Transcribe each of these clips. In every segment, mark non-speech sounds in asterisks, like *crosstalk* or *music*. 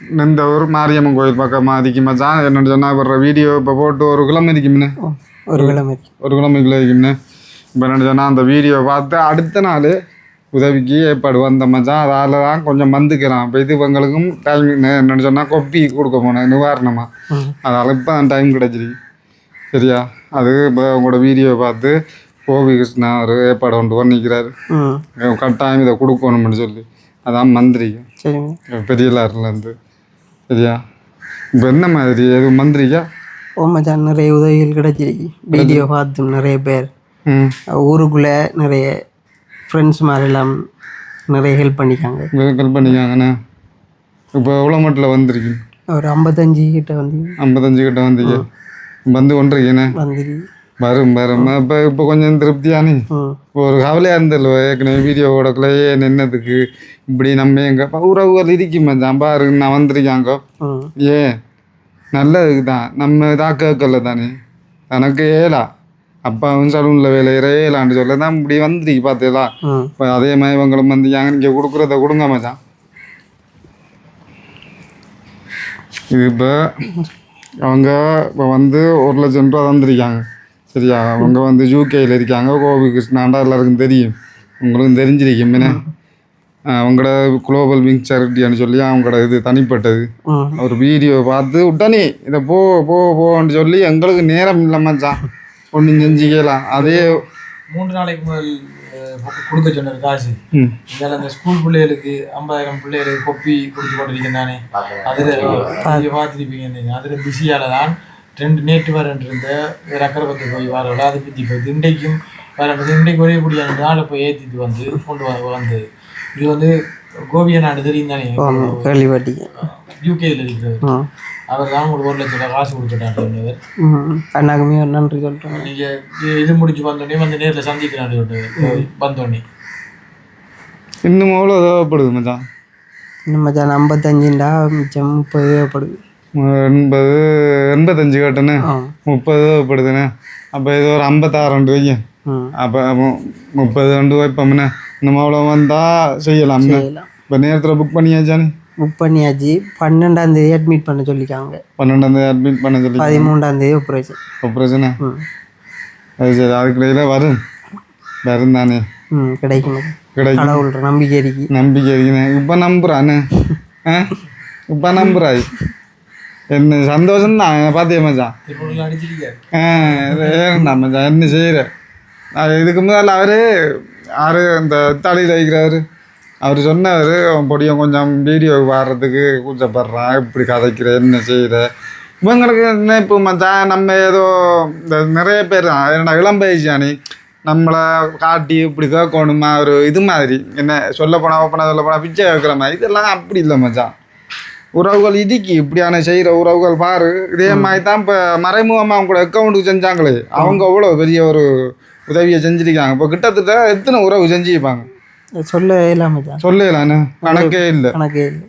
இந்த ஊர் மாரியம்மன் கோயில் பக்கமாக அதிக்கு மச்சான் என்னென்னு சொன்னால் வர்ற வீடியோ இப்போ போட்டு ஒரு கிழமை இருக்கும்னு ஒரு கிழமை ஒரு கிழமைக்குள்ள இருக்கும்னு இப்போ என்ன சொன்னால் அந்த வீடியோ பார்த்து அடுத்த நாள் உதவிக்கு ஏற்பாடு வந்த மச்சான் அதால் தான் கொஞ்சம் வந்துக்கலாம் இப்போ இது இவங்களுக்கும் டைம் என்னென்னு சொன்னால் கொப்பி கொடுக்க போனேன் நிவாரணமாக ம் அதனால் இப்போ தான் டைம் கிடச்சிருக்கு சரியா அது இப்போ உங்களோட வீடியோ பார்த்து கோவி கிருஷ்ணா ஒரு ஏற்பாடு கொண்டு பண்ணிக்கிறாரு கட்டாயம் இதை கொடுக்கணும்னு சொல்லி அதான் மந்திரிக்கு சரிங்க பெரியலாறுலேருந்து சரியா? இப்போ என்ன மாதிரி? எது மந்திரிக்கா? ஓ மச்சான் நிறைய உதவிகள் கிடைச்சிருக்கு வீடியோ பார்த்து நிறைய பேர். ஊருக்குள்ளே நிறைய ஃப்ரெண்ட்ஸ் மாதிரிலாம் நிறைய ஹெல்ப் பண்ணிக்காங்க. கல் பண்ணிக்காங்கண்ணே இப்போ எவ்வளோ மட்டில் வந்திருக்கு ஒரு ஐம்பத்தஞ்சு கிட்ட வந்து ஐம்பத்தஞ்சு கிட்ட வந்தீங்க வந்து கொண்டிருக்கீண்ணே வந்துருக்கு. வரும் வரும். இப்போ இப்போ கொஞ்சம் திருப்தியானே. இப்போ ஒரு கவலையாக இருந்தല്ലോ ஏற்கனவே வீடியோ ஓடக்குள்ளேயே நின்னதுக்கு இப்படி நம்ம எங்கள் உறவுகள் இருக்கும் மச்சான். பாரு நான் வந்திருக்காங்க ஏன்? நல்லதுக்கு தான். நம்ம இதாக கேட்கல தானே. எனக்கு ஏலா. அப்பாவும் சலூனில் வேலை ஏலான்னு சொல்ல தான் இப்படி வந்துருக்கு பார்த்தீங்களா இப்போ அதே மாதிரி இவங்களும் வந்து ஏங்க நீங்கள் கொடுக்குறத கொடுங்க மச்சான். இது இப்போ அவங்க இப்போ வந்து ஒரு லட்சம் ரூபா தந்திருக்காங்க. சரியா? அவங்க வந்து யூகேயில் இருக்காங்க. கோபி கிருஷ்ணாண்டா எல்லாருக்கும் தெரியும். உங்களுக்கும் தெரிஞ்சிருக்கும். என்ன? அவங்களோட குளோபல் விங் சேரிட்டின்னு சொல்லி அவங்களோட இது தனிப்பட்டது. ஒரு வீடியோ பார்த்து உடனே இதை போ போ போன்னு சொல்லி எங்களுக்கு நேரம் இல்லை மச்சான். ஒன்றும் செஞ்சுக்கலாம் அதே மூன்று நாளைக்கு முதல் கொ- கொடுக்க சொன்னது காசு. இதில் அந்த ஸ்கூல் பிள்ளைகளுக்கு ஐம்பதாயிரம் பிள்ளைகளுக்கு கொப்பி கொடுத்து கொண்டிருக்கேன் தானே அதில் பார்த்துருப்பீங்க. அதில் பிஸியால் தான் ரெண்டு நேற்று வரேன் இருந்த வேறு அக்கறைப்பத்து போய் வரல. அதை பற்றி போய் இன்றைக்கும் வரேன் இன்றைக்கு ஒரே முடியாது நாளை போய் ஏற்றிட்டு வந்து கொண்டு வர வந்து. இது வந்து கோபிய நாடு தெரியும் தானே? யூகேயில் இருக்கிறவர். அவர் தான் உங்களுக்கு ஒரு லட்சம் ரூபாய் காசு கொடுத்துட்டாரு அண்ணாக்குமே நன்றி சொல்கிறேன் நீங்கள் இது முடிச்சு வந்தோடனே வந்து நேரில் சந்திக்கிறாரு வந்தோடனே. இன்னும் எவ்வளோ தேவைப்படுது மச்சான். இன்னும் மச்சான் ஐம்பத்தஞ்சுண்டா மிச்சம் முப்பது தேவைப்படுது. எண்பது எண்பத்தஞ்சு கட்டுன்னு முப்பது தேவைப்படுதுண்ணே அப்போ இது ஒரு ஐம்பத்தாறு ம் அப்போ முப்பது ரெண்டு வைப்போம்ண்ணே இன்னும் அவ்வளோ வந்தால் செய்யலாம்ண்ணே செய்யலாம். இப்போ நேரத்தில் புக் பண்ணியாச்சானே புக் பண்ணியாச்சு. பன்னெண்டாம் தேதி அட்மிட் பண்ண சொல்லிக்காங்க. பன்னெண்டாந்தேதி அட்மிட் பண்ண சொல்லி பதிமூன்றாம் தேதி ஆப்ரேஷன் ம் அது சரி அதுக்கிடையில் வரும். வரும் தானே. ம் கிடைக்கும் கிடைக்கும். கடவுள் நம்பிக்கை இருக்கு. நம்பிக்கை இருக்குண்ணே இப்போ நம்புறானே? இப்போ நம்புறாய்? என்ன சந்தோஷம் தான் பார்த்தியா மச்சான்? ஏன்டா மச்சான் என்ன செய்கிற நான் இதுக்கு முதல்ல அவர் யார் இந்த தலையில் வைக்கிறவர் அவர் சொன்னவர் பொடியும் கொஞ்சம் வீடியோ வர்றதுக்கு கூச்சப்படுறான் இப்படி கதைக்கிற என்ன செய்கிற இவங்களுக்கு நினைப்பு மச்சான் நம்ம ஏதோ இந்த நிறைய பேர் தான். என்னடா இளம் பயிற்சியானி நம்மளை காட்டி இப்படி கேட்கணுமா ஒரு இது மாதிரி. என்ன சொல்ல போனால் ஓப்பனாக சொல்ல போனால் பிச்சை வைக்கிற மாதிரி. இதெல்லாம் அப்படி இல்லை மச்சான். உறவுகள் இடிக்கி இப்படியான செய்கிற உறவுகள் பாரு. இதே மாதிரி தான் இப்போ மறைமுகமாக அவங்க கூட அக்கௌண்ட்டுக்கு செஞ்சாங்களே. அவங்க அவ்வளோ பெரிய ஒரு உதவியை செஞ்சிருக்காங்க. இப்போ கிட்டத்தட்ட எத்தனை உறவு செஞ்சுருப்பாங்க? சொல்ல இல்லாம மச்சான் சொல்லலான்னு கணக்கே இல்லை. கணக்கே இல்லை.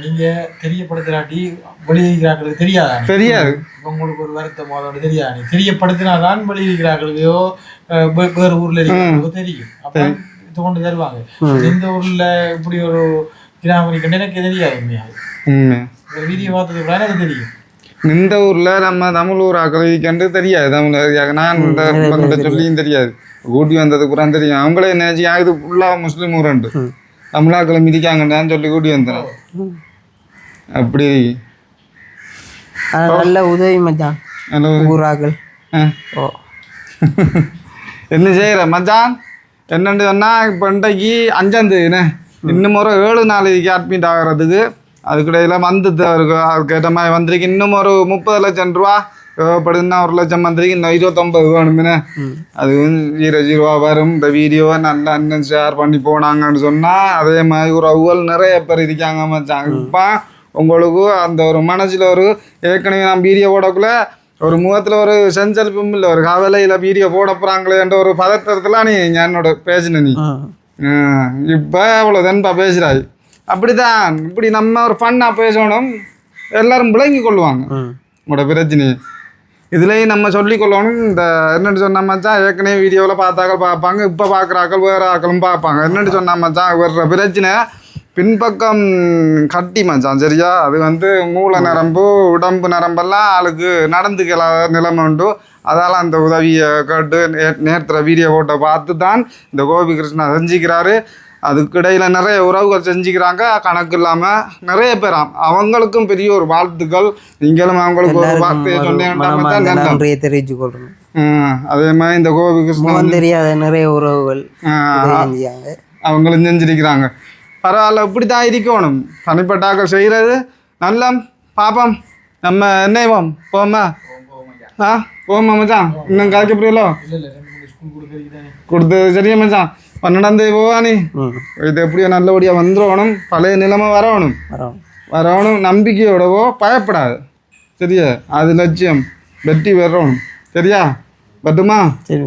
நீங்க தெரியப்படுத்துறாட்டி வெளியிருக்கிறார்களுக்கு தெரியாதா தெரியாது. உங்களுக்கு ஒரு வருத்தம் அதோட தெரியாது தெரியப்படுத்தினாதான் வெளியிருக்கிறார்களுக்கோ அஹ், வே- வேறு ஊர்ல இருக்கிறவங்களுக்கோ தெரியும். அப்ப இது கொண்டு தருவாங்க. இந்த ஊர்ல இப்படி ஒரு கிராமம் இருக்குன்னு எனக்கு தெரியாது உண்மையாக உண்மை. ஒரு வீடியோ எனக்கு தெரியும். இந்த ஊரில் நம்ம தமிழ் ஊர் ஆக்களிக்கண்டு தெரியாது. தமிழ். நான் இந்த சொல்லியும் தெரியாது. கூட்டி வந்ததுக்கு அப்புறம் தெரியும். அவங்களே நினைச்சு "ஆ, இது ஃபுல்லாக முஸ்லீம் ஊரண்டு தமிழாக்களை மிதிக்காங்கன்னு சொல்லி கூட்டி வந்தேன். அப்படி. நல்ல உதவி மச்சான். ஹலோ ஊராக்கள். ஓ. *laughs* என்ன செய்கிற மச்சான்? என்னன்னு சொன்னால் இப்போ இன்றைக்கு அஞ்சாந்தேதிண்ணே இன்னும் ஒரு ஏழு நாளைக்கு அட்மிட் ஆகிறதுக்கு அதுக்கிடையில் வந்து அதுக்கேற்ற மாதிரி வந்திருக்கு. இன்னும் ஒரு முப்பது லட்சம் ரூபா தேவைப்படுதுன்னா ஒரு லட்சம் வந்திருக்கு. இன்னும் இருபத்தொம்பது வேணுமுன்னு அது ஜீரோ ஜீரோவா வரும். இந்த வீடியோவை நல்லா இன்னும் ஷேர் பண்ணி போனாங்கன்னு சொன்னால் அதே மாதிரி ஒரு அவ்வளோ நிறைய பேர் இருக்காங்க மச்சான். இப்போ உங்களுக்கு அந்த ஒரு மனசில் ஒரு ஏற்கனவே நான் வீடியோ போடக்குள்ள ஒரு முகத்தில் ஒரு செஞ்சல்பும் இல்லை ஒரு கவலையில் வீடியோ போட போகிறாங்களேன்ற ஒரு பதட்டத்தில் நீ என்னோட பேசின நீ. இப்போ அவ்வளோ தென்பா பேசுகிறாய் அப்படிதான் இப்படி நம்ம ஒரு ஃபன்னாக பேசணும். எல்லாரும் விளங்கி கொள்வாங்க. உங்களோட பிரச்சனை இதுலேயும் நம்ம சொல்லிக் கொள்ளணும். இந்த என்னென்னு சொன்ன மச்சான் ஏற்கனவே வீடியோவில் பார்த்தாக்கள் பார்ப்பாங்க இப்போ பார்க்குற ஆக்கள் வேறு ஆக்களும் பார்ப்பாங்க. என்னென்னு சொன்ன மச்சான் வர்ற பிரச்சனை பின்பக்கம் கட்டி மச்சான் சரியா? அது வந்து மூளை நரம்பு உடம்பு நரம்பெல்லாம் ஆளுக்கு நடந்துக்கல நிலைமை உண்டு. அதால் அந்த உதவியை கேட்டு நே நேரத்தில் வீடியோ போட்டை பார்த்து தான் இந்த கோபி கிருஷ்ணா செஞ்சுக்கிறாரு. அதுக்கு இடையில நிறைய உறவுகள் செஞ்சுக்கிறாங்க. கணக்கு இல்லாமல் நிறைய பேராம் அவங்களுக்கும் பெரிய ஒரு வாழ்த்துக்கள். நீங்களும் அவங்களுக்கு ஒரு வார்த்தையை கொள்றோம் ம், அதே மாதிரி இந்த கோபி கிருஷ்ணன் முகம் தெரியாத நிறைய உறவுகள் அவங்களும் செஞ்சிருக்கிறாங்க. பரவாயில்ல இப்படி தான் இருக்கணும். தனிப்பட்டாக்கள் செய்கிறது நல்ல பாப்போம் நம்ம என்னைவோம் போமா? ஆ? போமா மச்சான் இன்னும் கதைக்க புரியலோ கொடுத்தது சரியா மச்சான் பன்னெண்டாந்தேதி போவா நீ ம் இது எப்படியோ நல்லபடியாக வந்துடணும் பழைய நிலைமை வரணும் வரணும் நம்பிக்கையோடவோ பயப்படாது சரியா அது லட்சியம் வெற்றி பெறணும் சரியா பட்டுமா சரி